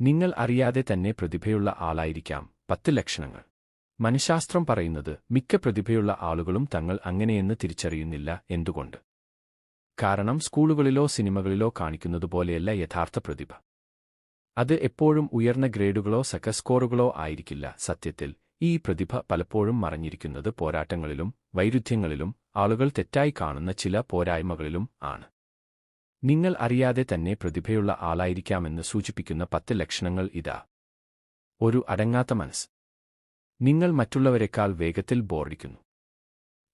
നിങ്ങൾ അറിയാതെ തന്നെ പ്രതിഭയുള്ള ആളായിരിക്കാം. പത്ത് ലക്ഷണങ്ങൾ. മനഃശാസ്ത്രം പറയുന്നത് മിക്ക പ്രതിഭയുള്ള ആളുകളും തങ്ങൾ അങ്ങനെയെന്ന് തിരിച്ചറിയുന്നില്ല എന്തുകൊണ്ട്? കാരണം സ്കൂളുകളിലോ സിനിമകളിലോ കാണിക്കുന്നതുപോലെയല്ല യഥാർത്ഥ പ്രതിഭ. അത് എപ്പോഴും ഉയർന്ന ഗ്രേഡുകളോ സക്കസ്കോറുകളോ ആയിരിക്കില്ല സത്യത്തിൽ. ഈ പ്രതിഭ പലപ്പോഴും മറഞ്ഞിരിക്കുന്നത് പോരാട്ടങ്ങളിലും വൈരുദ്ധ്യങ്ങളിലും ആളുകൾ തെറ്റായി കാണുന്ന ചില പോരായ്മകളിലും ആണ്. നിങ്ങൾ അറിയാതെ തന്നെ പ്രതിഭയുള്ള ആളായിരിക്കാമെന്ന് സൂചിപ്പിക്കുന്ന പത്ത് ലക്ഷണങ്ങൾ ഇതാ. ഒരു അടങ്ങാത്ത മനസ്സ്. നിങ്ങൾ മറ്റുള്ളവരെക്കാൾ വേഗത്തിൽ ബോറടിക്കുന്നു.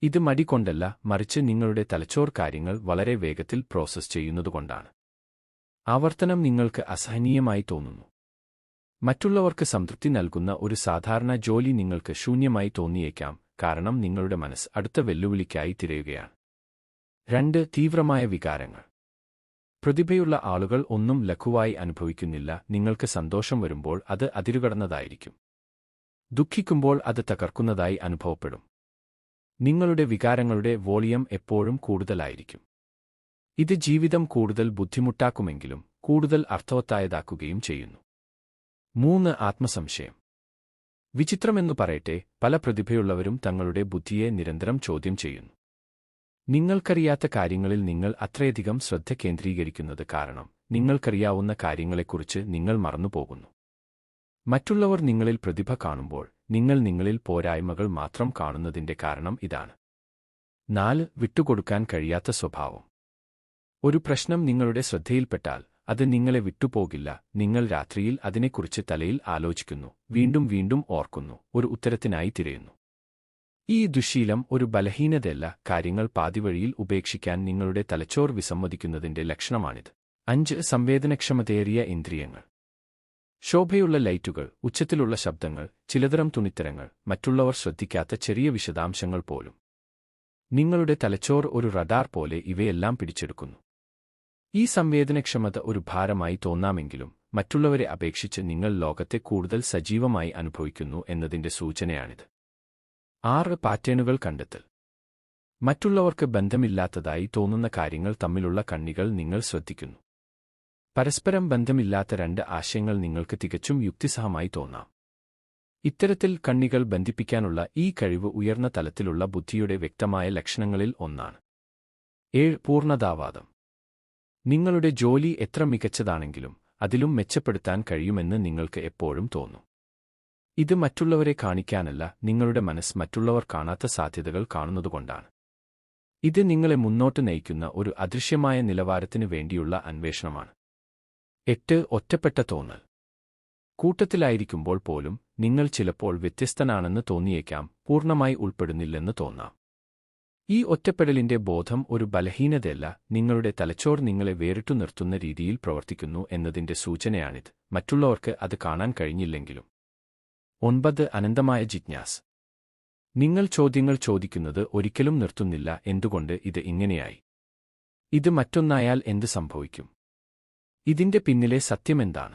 ഇത് മടി കൊണ്ടല്ല മറിച്ച് നിങ്ങളുടെ തലച്ചോർ കാര്യങ്ങൾ വളരെ വേഗത്തിൽ പ്രോസസ്സ് ചെയ്യുന്നതുകൊണ്ടാണ്. ആവർത്തനം നിങ്ങൾക്ക് അസഹനീയമായി തോന്നുന്നു. മറ്റുള്ളവർക്ക് സംതൃപ്തി നൽകുന്ന ഒരു സാധാരണ ജോലി നിങ്ങൾക്ക് ശൂന്യമായി തോന്നിയേക്കാം കാരണം നിങ്ങളുടെ മനസ്സ് അടുത്ത വെല്ലുവിളിക്കായി തിരയുകയാണ്. രണ്ട് തീവ്രമായ വികാരങ്ങൾ. പ്രതിഭയുള്ള ആളുകൾ ഒന്നും ലഘുവായി അനുഭവിക്കുന്നില്ല. നിങ്ങൾക്ക് സന്തോഷം വരുമ്പോൾ അത് അതിരുകടന്നതായിരിക്കും. ദുഃഖിക്കുമ്പോൾ അത് തകർക്കുന്നതായി അനുഭവപ്പെടും. നിങ്ങളുടെ വികാരങ്ങളുടെ വോളിയം എപ്പോഴും കൂടുതലായിരിക്കും. ഇത് ജീവിതം കൂടുതൽ ബുദ്ധിമുട്ടാക്കുമെങ്കിലും കൂടുതൽ അർത്ഥവത്തായതാക്കുകയും ചെയ്യുന്നു. മൂന്ന് ആത്മസംശയം. വിചിത്രമെന്നു പറയട്ടെ പല പ്രതിഭയുള്ളവരും തങ്ങളുടെ ബുദ്ധിയെ നിരന്തരം ചോദ്യം ചെയ്യുന്നു. നിങ്ങൾക്കറിയാത്ത കാര്യങ്ങളിൽ നിങ്ങൾ അത്രയധികം ശ്രദ്ധ കേന്ദ്രീകരിക്കുന്നത് കാരണം നിങ്ങൾക്കറിയാവുന്ന കാര്യങ്ങളെക്കുറിച്ച് നിങ്ങൾ മറന്നുപോകുന്നു. മറ്റുള്ളവർ നിങ്ങളിൽ പ്രതിഭ കാണുമ്പോൾ നിങ്ങൾ നിങ്ങളിൽ പോരായ്മകൾ മാത്രം കാണുന്നതിന്റെ കാരണം ഇതാണ്. നാല് വിട്ടുകൊടുക്കാൻ കഴിയാത്ത സ്വഭാവം. ഒരു പ്രശ്നം നിങ്ങളുടെ ശ്രദ്ധയിൽപ്പെട്ടാൽ അത് നിങ്ങളെ വിട്ടുപോകില്ല നിങ്ങൾ രാത്രിയിൽ അതിനെക്കുറിച്ച് തലയിൽ ആലോചിക്കുന്നു വീണ്ടും വീണ്ടും ഓർക്കുന്നു ഒരു ഉത്തരത്തിനായി തിരയുന്നു. ഈ ദുശീലം ഒരു ബലഹീനതയല്ല കാര്യങ്ങൾ പാതിവഴിയിൽ ഉപേക്ഷിക്കാൻ നിങ്ങളുടെ തലച്ചോർ വിസമ്മതിക്കുന്നതിന്റെ ലക്ഷണമാണിത്. അഞ്ച് സംവേദനക്ഷമതയേറിയ ഇന്ദ്രിയങ്ങൾ. ശോഭയുള്ള ലൈറ്റുകൾ ഉച്ചത്തിലുള്ള ശബ്ദങ്ങൾ ചിലതരം തുണിത്തരങ്ങൾ മറ്റുള്ളവർ ശ്രദ്ധിക്കാത്ത ചെറിയ വിശദാംശങ്ങൾ പോലും. നിങ്ങളുടെ തലച്ചോർ ഒരു റഡാർ പോലെ ഇവയെല്ലാം പിടിച്ചെടുക്കുന്നു. ഈ സംവേദനക്ഷമത ഒരു ഭാരമായി തോന്നാമെങ്കിലും മറ്റുള്ളവരെ അപേക്ഷിച്ച് നിങ്ങൾ ലോകത്തെ കൂടുതൽ സജീവമായി അനുഭവിക്കുന്നു എന്നതിന്റെ സൂചനയാണിത്. ആറ് പാറ്റേണുകൾ കണ്ടെത്തൽ. മറ്റുള്ളവർക്ക് ബന്ധമില്ലാത്തതായി തോന്നുന്ന കാര്യങ്ങൾ തമ്മിലുള്ള കണ്ണികൾ നിങ്ങൾ ശ്രദ്ധിക്കുന്നു. പരസ്പരം ബന്ധമില്ലാത്ത രണ്ട് ആശയങ്ങൾ നിങ്ങൾക്ക് തികച്ചും യുക്തിസഹമായി തോന്നാം. ഇത്തരത്തിൽ കണ്ണികൾ ബന്ധിപ്പിക്കാനുള്ള ഈ കഴിവ് ഉയർന്ന തലത്തിലുള്ള ബുദ്ധിയുടെ വ്യക്തമായ ലക്ഷണങ്ങളിൽ ഒന്നാണ്. ഏഴ് പൂർണതാവാദം. നിങ്ങളുടെ ജോലി എത്ര മികച്ചതാണെങ്കിലും അതിലും മെച്ചപ്പെടുത്താൻ കഴിയുമെന്ന് നിങ്ങൾക്ക് എപ്പോഴും തോന്നും. ഇത് മറ്റുള്ളവരെ കാണിക്കാനല്ല നിങ്ങളുടെ മനസ്സ് മറ്റുള്ളവർ കാണാത്ത സാധ്യതകൾ കാണുന്നതുകൊണ്ടാണ്. ഇത് നിങ്ങളെ മുന്നോട്ട് നയിക്കുന്ന ഒരു അദൃശ്യമായ നിലവാരത്തിനു വേണ്ടിയുള്ള അന്വേഷണമാണ്. എട്ട് ഒറ്റപ്പെട്ട തോന്നൽ. കൂട്ടത്തിലായിരിക്കുമ്പോൾ പോലും നിങ്ങൾ ചിലപ്പോൾ വ്യത്യസ്തനാണെന്ന് തോന്നിയേക്കാം പൂർണമായി ഉൾപ്പെടുന്നില്ലെന്ന് തോന്നാം. ഈ ഒറ്റപ്പെടലിന്റെ ബോധം ഒരു ബലഹീനതയല്ല നിങ്ങളുടെ തലച്ചോർ നിങ്ങളെ വേറിട്ടു നിർത്തുന്ന രീതിയിൽ പ്രവർത്തിക്കുന്നു എന്നതിന്റെ സൂചനയാണിത്. മറ്റുള്ളവർക്ക് അത് കാണാൻ കഴിഞ്ഞില്ലെങ്കിലും. ഒൻപത് അനന്തമായ ജിജ്ഞാസ്. നിങ്ങൾ ചോദ്യങ്ങൾ ചോദിക്കുന്നത് ഒരിക്കലും നിർത്തുന്നില്ല എന്തുകൊണ്ട് ഇത് ഇങ്ങനെയായി? ഇത് മറ്റൊന്നായാൽ എന്ത് സംഭവിക്കും? ഇതിന്റെ പിന്നിലെ സത്യമെന്താണ്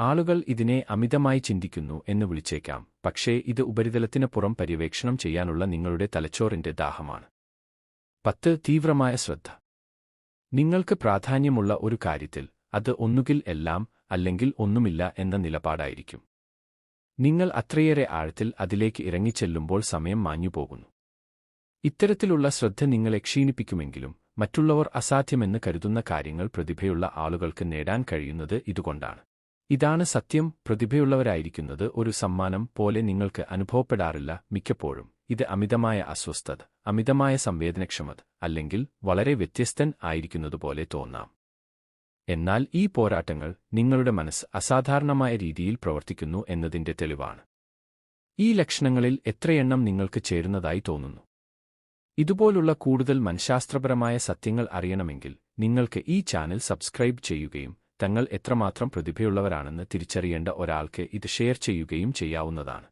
ആളുകൾ ഇതിനെ അമിതമായി ചിന്തിക്കുന്നു എന്ന് വിളിച്ചേക്കാം പക്ഷേ ഇത് ഉപരിതലത്തിന് പുറം പര്യവേക്ഷണം ചെയ്യാനുള്ള നിങ്ങളുടെ തലച്ചോറിന്റെ ദാഹമാണ്. പത്ത് തീവ്രമായ ശ്രദ്ധ. നിങ്ങൾക്ക് പ്രാധാന്യമുള്ള ഒരു കാര്യത്തിൽ അത് ഒന്നുകിൽ എല്ലാം അല്ലെങ്കിൽ ഒന്നുമില്ല എന്ന നിലപാടായിരിക്കും. നിങ്ങൾ അത്രയേറെ ആഴത്തിൽ അതിലേക്ക് ഇറങ്ങിച്ചെല്ലുമ്പോൾ സമയം മാഞ്ഞുപോകുന്നു ഇത്തരത്തിലുള്ള ശ്രദ്ധ നിങ്ങളെ ക്ഷീണിപ്പിക്കുമെങ്കിലും മറ്റുള്ളവർ അസാധ്യമെന്ന് കരുതുന്ന കാര്യങ്ങൾ പ്രതിഭയുള്ള ആളുകൾക്ക് നേടാൻ കഴിയുന്നത് ഇതുകൊണ്ടാണ്. ഇതാണ് സത്യം പ്രതിഭയുള്ളവരായിരിക്കുന്നത് ഒരു സമ്മാനം പോലെ നിങ്ങൾക്ക് അനുഭവപ്പെടാറില്ല മിക്കപ്പോഴും. ഇത് അമിതമായ അസ്വസ്ഥത അമിതമായ സംവേദനക്ഷമത അല്ലെങ്കിൽ വളരെ വ്യത്യസ്തൻ ആയിരിക്കുന്നതുപോലെ തോന്നാം. എന്നാൽ ഈ പോരാട്ടങ്ങൾ നിങ്ങളുടെ മനസ്സ് അസാധാരണമായ രീതിയിൽ പ്രവർത്തിക്കുന്നു എന്നതിന്റെ തെളിവാണ്. ഈ ലക്ഷണങ്ങളിൽ എത്രയെണ്ണം നിങ്ങൾക്ക് ചേരുന്നതായി തോന്നുന്നു? ഇതുപോലുള്ള കൂടുതൽ മനഃശാസ്ത്രപരമായ സത്യങ്ങൾ അറിയണമെങ്കിൽ നിങ്ങൾക്ക് ഈ ചാനൽ സബ്സ്ക്രൈബ് ചെയ്യുകയും തങ്ങൾ എത്രമാത്രം പ്രതിഭയുള്ളവരാണെന്ന് തിരിച്ചറിയേണ്ട ഒരാൾക്ക് ഇത് ഷെയർ ചെയ്യുകയും ചെയ്യാവുന്നതാണ്.